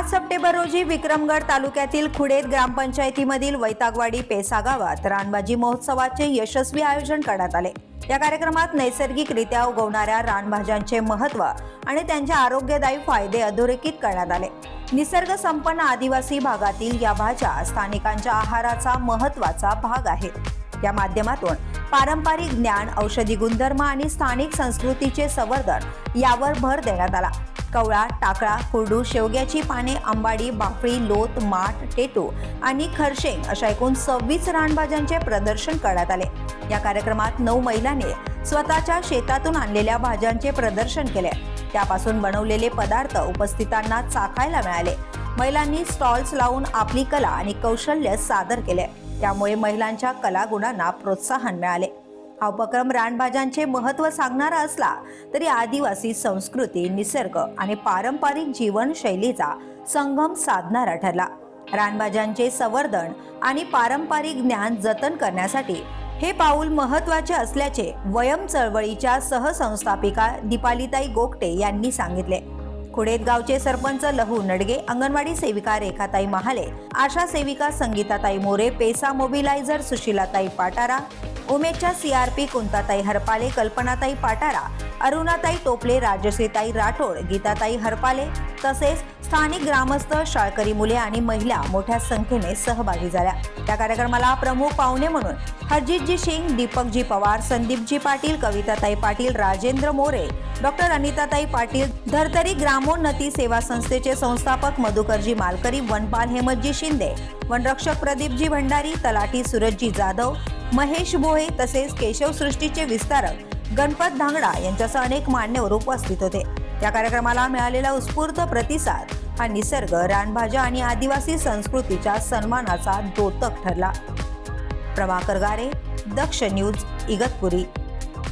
पाच सप्टेंबर रोजी विक्रमगड तालुक्यातील खुडेत ग्रामपंचायतीमधील वैतागवाडी पेसा गावात रानबाजी महोत्सवाचे यशस्वी आयोजन करण्यात आले. या कार्यक्रमात नैसर्गिकरित्या उगवणाऱ्या रानभाज्यांचे महत्त्व आणि त्यांचे आरोग्यदायी फायदे अधोरेखित करण्यात आले. निसर्ग संपन्न आदिवासी भागातील या भाज्या स्थानिकांच्या आहाराचा महत्त्वाचा भाग आहेत. या माध्यमातून पारंपरिक ज्ञान औषधी गुणधर्म आणि स्थानिक संस्कृतीचे संवर्धन यावर भर देण्यात आला. कवळा टाकळा कुरडू शेवग्याची पाने आंबाडी बाफळी लोत माठ टेटू आणि खरशेंग अशा एकूण सव्वीस रानभाज्यांचे प्रदर्शन करण्यात आले. या कार्यक्रमात नऊ महिलांनी स्वतःच्या शेतातून आणलेल्या भाज्यांचे प्रदर्शन केले. त्यापासून बनवलेले पदार्थ उपस्थितांना चाखायला मिळाले. महिलांनी स्टॉल्स लावून आपली कला आणि कौशल्य सादर केले. त्यामुळे महिलांच्या कलागुणांना प्रोत्साहन मिळाले. हा उपक्रम रानभाज्यांचे महत्त्व सांगणारा असला तरी आदिवासी संस्कृती निसर्ग आणि पारंपरिक जीवनशैलीचा संगम साधणारा ठरला. रानभाज्यांचे संवर्धन आणि पारंपरिक ज्ञान जतन करण्यासाठी हे पाऊल महत्त्वाचे असल्याचे वयम चळवळीच्या सहसंस्थापिका दीपालीताई गोगटे यांनी सांगितले. खुडेतगावचे सरपंच लहू नडगे अंगणवाडी सेविका रेखाताई महाले आशा सेविका संगीताताई मोरे पेसा मोबिलायझर सुशीलाताई पाटारा उमेदच्या सीआरपी कुंताताई हरपाले कल्पनाताई पाटारा अरुणाताई टोपले राजश्रीताई राठोड गीताताई हरपाले तसेच स्थानिक ग्रामस्थ शाळकरी मुले आणि महिला मोठ्या संख्येने सहभागी झाल्या. त्या कार्यक्रमाला प्रमुख पाहुणे म्हणून हरजितजी सिंग दीपकजी पवार संदीपजी पाटील कविताताई पाटील राजेंद्र मोरे डॉक्टर अनिताताई पाटील धर्तरी ग्रामोन्नती सेवा संस्थेचे संस्थापक मधुकरजी मालकरी वनपाल हेमतजी शिंदे वनरक्षक प्रदीपजी भंडारी तलाठी सूरजजी जाधव महेश भोये तसेच केशव सृष्टीचे विस्तारक गणपत धांगडा यांच्यासह अनेक मान्यवर उपस्थित होते. या कार्यक्रमाला मिळालेला उत्स्फूर्त प्रतिसाद हा निसर्ग रानभाज्या आणि आदिवासी संस्कृतीच्या सन्मानाचा द्योतक ठरला. प्रभाकर गारे दक्ष न्यूज इगतपुरी.